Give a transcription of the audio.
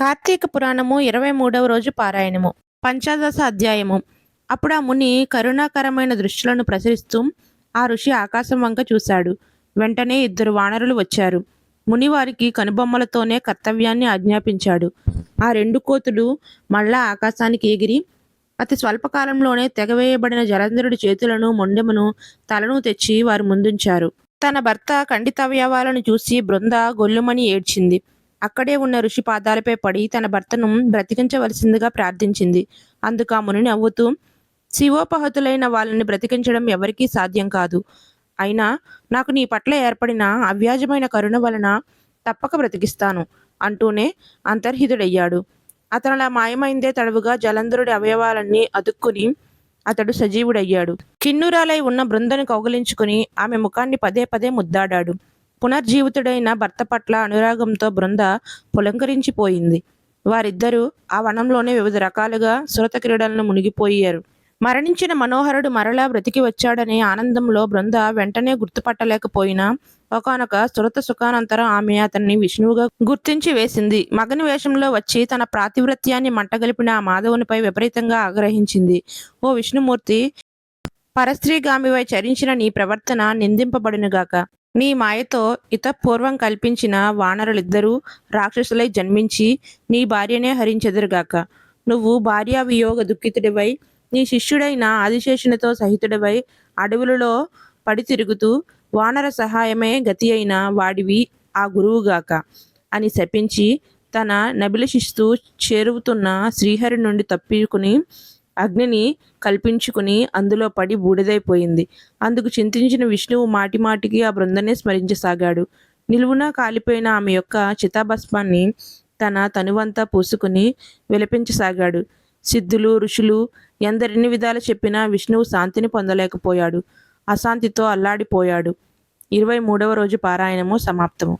కార్తీక పురాణము ఇరవై మూడవ రోజు పారాయణము పంచదశ అధ్యాయము. అప్పుడు ఆ ముని కరుణాకరమైన దృష్టిలను ప్రసరిస్తూ ఆ ఋషి ఆకాశం వంక చూశాడు. వెంటనే ఇద్దరు వానరులు వచ్చారు. ముని వారికి కనుబొమ్మలతోనే కర్తవ్యాన్ని ఆజ్ఞాపించాడు. ఆ రెండు కోతులు మళ్ళా ఆకాశానికి ఎగిరి అతి స్వల్పకాలంలోనే తెగవేయబడిన జలంధరుడి చేతులను మొండెమును తలను తెచ్చి వారు ముందుంచారు. తన భర్త ఖండితవయవాలను చూసి బృంద గొల్లుమని ఏడ్చింది. అక్కడే ఉన్న ఋషి పాదాలపై పడి తన భర్తను బ్రతికించవలసిందిగా ప్రార్థించింది. అందుకు ఆ ముని నవ్వుతూ శివోపహతులైన వాళ్ళని బ్రతికించడం ఎవరికీ సాధ్యం కాదు. అయినా నాకు నీ పట్ల ఏర్పడిన అవ్యాజమైన కరుణ వలన తప్పక బ్రతికిస్తాను అంటూనే అంతర్హితుడయ్యాడు. అతను మాయమైందే తడవుగా జలంధరుడి అవయవాలన్నీ అతుక్కుని అతడు సజీవుడయ్యాడు. చిన్నురాలై ఉన్న బృందను కౌగలించుకుని ఆమె ముఖాన్ని పదే పదే ముద్దాడాడు. పునర్జీవితుడైన భర్త పట్ల అనురాగంతో బృంద పులంకరించిపోయింది. వారిద్దరూ ఆ వనంలోనే వివిధ రకాలుగా సురత క్రీడలను మునిగిపోయారు. మరణించిన మనోహరుడు మరలా బ్రతికి వచ్చాడనే ఆనందంలో బృంద వెంటనే గుర్తుపట్టలేకపోయినా ఒకనొక సురత సుఖానంతరం ఆమె అతన్ని విష్ణువుగా గుర్తించి వేసింది. మగని వేషంలో వచ్చి తన ప్రాతివ్రత్యాన్ని మంటగలిపిన ఆ మాధవునిపై విపరీతంగా ఆగ్రహించింది. ఓ విష్ణుమూర్తి పరస్త్రీగామివై చరించిన నీ ప్రవర్తన నిందింపబడినగాక. నీ మాయతో ఇతపూర్వం కల్పించిన వానరులిద్దరూ రాక్షసులై జన్మించి నీ భార్యనే హరించెదరుగాక. నువ్వు భార్యా వియోగ దుఃఖితుడివై నీ శిష్యుడైన ఆదిశేషునితో సహితుడివై అడవులలో పడి తిరుగుతూ వానర సహాయమే గతి అయిన వాడివి ఆ గురువుగాక అని శపించి తన నబిలశిస్తూ చేరువుతున్న శ్రీహరి నుండి తప్పించుకుని అగ్నిని కల్పించుకుని అందులో పడి బూడిదైపోయింది. అందుకు చింతించిన విష్ణువు మాటిమాటికి ఆ బృందనే స్మరించసాగాడు. నిలువునా కాలిపోయిన ఆమె యొక్క చితాభస్మాన్ని తన తనువంతా పూసుకుని విలపించసాగాడు. సిద్ధులు ఋషులు ఎందరిన్ని విధాలు చెప్పినా విష్ణువు శాంతిని పొందలేకపోయాడు. అశాంతితో అల్లాడిపోయాడు. ఇరవై మూడవ రోజు పారాయణము సమాప్తము.